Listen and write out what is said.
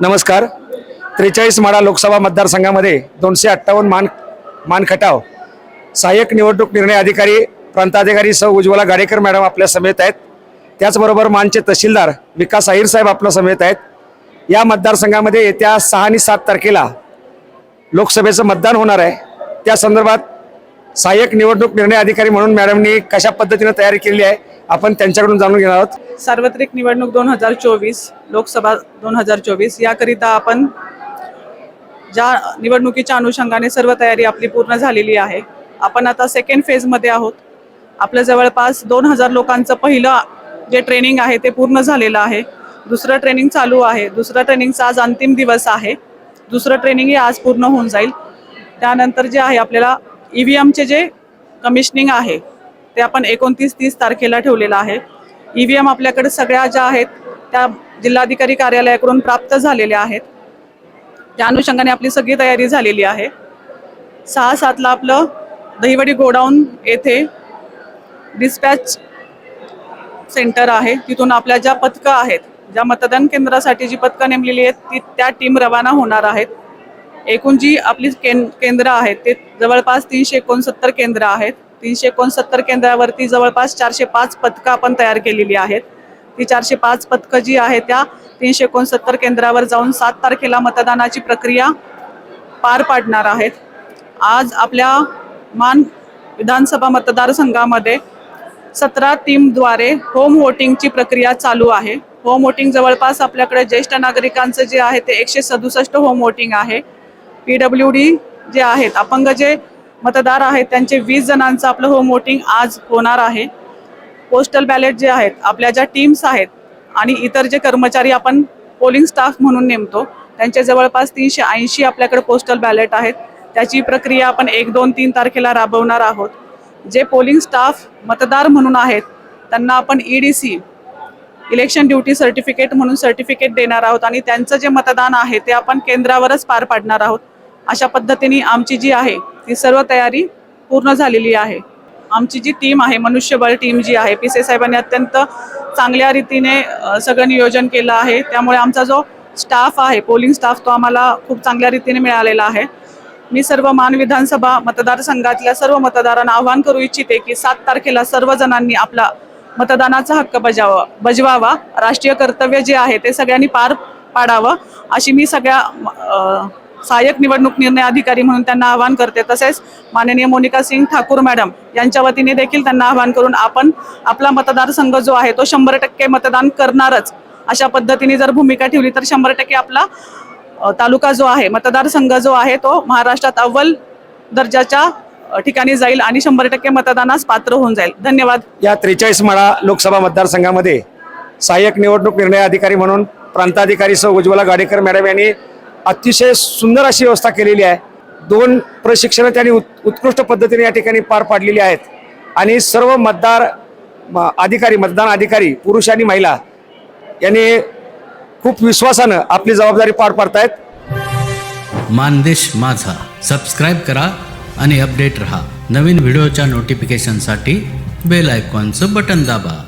नमस्कार. त्रेचाळीस माडा लोकसभा मतदारसंघामध्ये दोनशे अठ्ठावन्न मान मानखटाव. सहाय्यक निवडणूक निर्णय अधिकारी प्रांताधिकारी सौ उज्ज्वला गाडेकर मॅडम आपल्या समेत आहेत. त्याचबरोबर मानचे तहसीलदार विकास अहिर साहेब आपल्या समेत आहेत. या मतदारसंघामध्ये येत्या सहा आणि सात तारखेला लोकसभेचं मतदान होणार आहे. त्या संदर्भात सहाय्यक निवडणूक निर्णय अधिकारी म्हणून मॅडमनी कशा पद्धतीनं तयारी केलेली आहे? आपण त्यांच्याकडून जाणून घेणार आहोत. सार्वत्रिक निवडणूक दोन हजार चोवीस लोकसभा दोन हजार चोवीस याकरिता आपण ज्या निवडणुकीच्या अनुषंगाने सर्व तयारी आपली पूर्ण झालेली आहे आपण आता सेकंड फेजमध्ये आहोत. आपलं जवळपास दोन हजार लोकांचं पहिलं जे ट्रेनिंग आहे ते पूर्ण झालेलं आहे. दुसरं ट्रेनिंग चालू आहे. दुसरं ट्रेनिंगचा आज अंतिम दिवस आहे. दुसरं ट्रेनिंगही आज पूर्ण होऊन जाईल. त्यानंतर जे आहे आपल्याला ई व्ही एमचे जे कमिशनिंग आहे ते आपण एकोणतीस तीस तारखेला ठेवलेलं आहे. ई व्ही एम आपल्याकडे सगळ्या ज्या आहेत त्या जिल्हाधिकारी कार्यालयाकडून प्राप्त झालेल्या आहेत. त्या अनुषंगाने आपली सगळी तयारी झालेली आहे. सहा सातला आपलं दहिवडी गोडाऊन येथे डिस्पॅच सेंटर आहे. तिथून आपल्या ज्या पथकं आहेत ज्या मतदान केंद्रासाठी जी पथकं नेमलेली आहेत ती त्या टीम रवाना होणार आहेत. एकूण जी आपली कें केंद्र आहेत ते जवळपास तीनशे एकोणसत्तर केंद्र आहेत. तीनशे एकोणसत्तर केंद्रावरती जवळपास चारशे पाच पथकं आपण तयार केलेली आहेत. ती चारशे पाच पथकं जी आहेत त्या तीनशे एकोणसत्तर केंद्रावर जाऊन सात तारखेला मतदानाची प्रक्रिया पार पाडणार आहेत. आज आपल्या मान विधानसभा मतदारसंघामध्ये सतरा टीमद्वारे होम वोटिंगची प्रक्रिया चालू आहे. होम वोटिंग जवळपास आपल्याकडे ज्येष्ठ नागरिकांचं जे आहे ते एकशे सदुसष्ट होम वोटिंग आहे. पी डब्ल्यू डी जे आहेत अपंग जे मतदार आहेत त्यांचे वीस जणांचं आपलं होम वोटिंग आज होणार आहे. पोस्टल बॅलेट जे आहेत आपल्या ज्या टीम्स आहेत आणि इतर जे कर्मचारी आपण पोलिंग स्टाफ म्हणून नेमतो त्यांच्या जवळपास तीनशे ऐंशी आपल्याकडे पोस्टल बॅलेट आहेत. त्याची प्रक्रिया आपण एक दोन तीन तारखेला राबवणार आहोत. जे पोलिंग स्टाफ मतदार म्हणून आहेत त्यांना आपण E D C election duty certificate म्हणून सर्टिफिकेट देणार आहोत आणि त्यांचं जे मतदान आहे ते आपण केंद्रावरच पार पाडणार आहोत. अशा पद्धतीने आमची जी आहे ती सर्व तयारी पूर्ण झालेली आहे. आमची जी टीम आहे मनुष्यबळ टीम जी आहे पी सी साहेबांनी अत्यंत चांगल्या रीतीने सगळं नियोजन केलं आहे. त्यामुळे आमचा जो स्टाफ आहे पोलिंग स्टाफ तो आम्हाला खूप चांगल्या रीतीने मिळालेला आहे. मी सर्व मान विधानसभा मतदारसंघातल्या सर्व मतदारांना आवाहन करू इच्छिते की सात तारखेला सर्वजणांनी आपला मतदानाचा हक्क बजावा बजवावा. राष्ट्रीय कर्तव्य जे आहे ते सगळ्यांनी पार पाडावं. अशी मी सगळ्या सहाय्यक निवडणूक निर्णय अधिकारी म्हणून त्यांना आवाहन करते. तसेच माननीय मोनिका सिंग ठाकूर मॅडम यांच्या वतीने देखील त्यांना आवाहन करून आपण आपला मतदारसंघ जो आहे तो शंभर टक्के मतदान करणारच. अशा पद्धतीने जर भूमिका ठेवली तर शंभर टक्के आपला तालुका जो आहे मतदारसंघ जो आहे तो महाराष्ट्रात अव्वल दर्जाच्या ठिकाणी जाईल आणि शंभर टक्के मतदानास पात्र होऊन जाईल. धन्यवाद. या त्रेचाळीस माळा लोकसभा मतदारसंघामध्ये सहाय्यक निवडणूक निर्णय अधिकारी म्हणून प्रांताधिकारी सौ उज्ज्वला गाडेकर मॅडम यांनी अतिशय सुंदर अशी व्यवस्था केलेली आहे. दोन प्रशिक्षणं त्यांनी उत् उत्कृष्ट पद्धतीने या ठिकाणी पार पाडलेली आहेत. आणि सर्व मतदार म- अधिकारी मतदान अधिकारी पुरुष आणि महिला यांनी खूप विश्वासानं आपली जबाबदारी पार पाडतायत. मानदेश माझा. सबस्क्राईब करा आणि अपडेट रहा. नवीन व्हिडिओच्या नोटिफिकेशनसाठी बेल आयकॉनचं बटन दाबा.